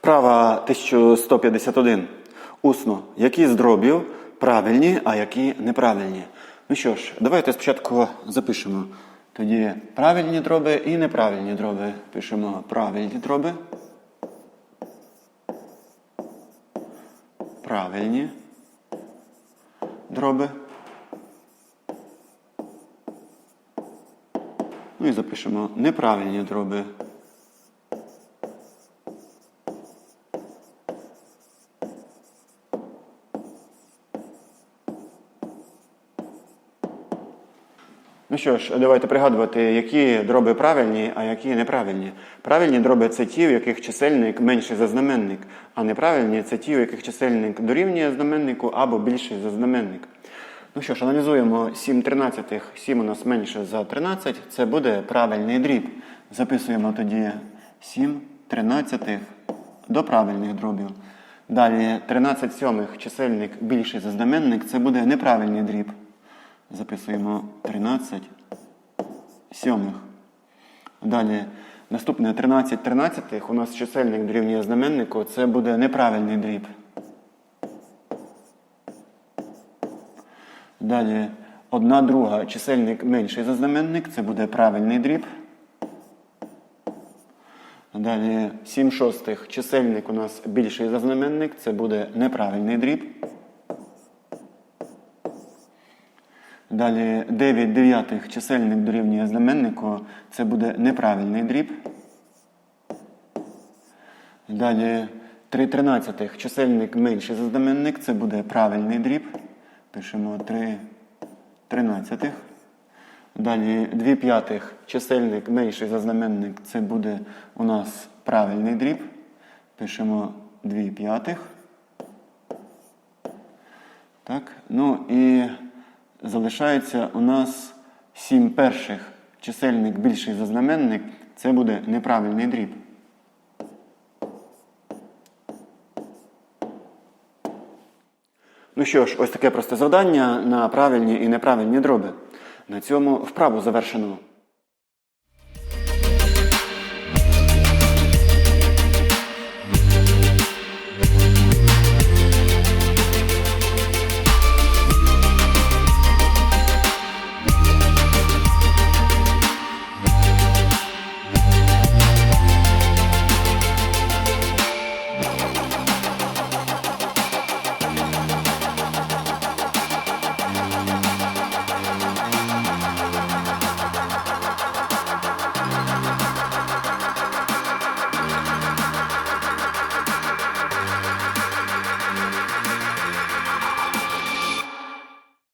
Вправа 1151. Усно. Які з дробів правильні, а які неправильні? Ну що ж, давайте спочатку запишемо. Тоді правильні дроби і неправильні дроби. Пишемо правильні дроби. Правильні дроби. Ну і запишемо неправильні дроби. Ну що ж, давайте пригадувати, які дроби правильні, а які неправильні. Правильні дроби це ті, у яких чисельник менший за знаменник, а неправильні це ті, у яких чисельник дорівнює знаменнику або більший за знаменник. Ну що ж, аналізуємо 7 тринадцятих. 7 у нас менше за 13, це буде правильний дріб. Записуємо тоді 7 тринадцятих до правильних дробів. Далі 13 сьомих чисельник більший за знаменник, це буде неправильний дріб. Записуємо 13 сьомих. Далі наступне 13 тринадцятих. У нас чисельник дорівнює знаменнику, це буде неправильний дріб. Далі одна друга чисельник менший за знаменник, це буде правильний дріб. Далі 7 шостих чисельник у нас більший за знаменник, це буде неправильний дріб. Далі 9 дев'ятих чисельник дорівнює знаменнику, це буде неправильний дріб. Далі 3 тринадцятих чисельник менший за знаменник, це буде правильний дріб. Пишемо 3 тринадцятих. Далі 2 п'ятих чисельник менший за знаменник, це буде у нас правильний дріб. Пишемо 2 п'ятих. Так, ну і залишається у нас 7 перших чисельник більший за знаменник, це буде неправильний дріб. Ну що ж, ось таке просте завдання на правильні і неправильні дроби. На цьому вправу завершено.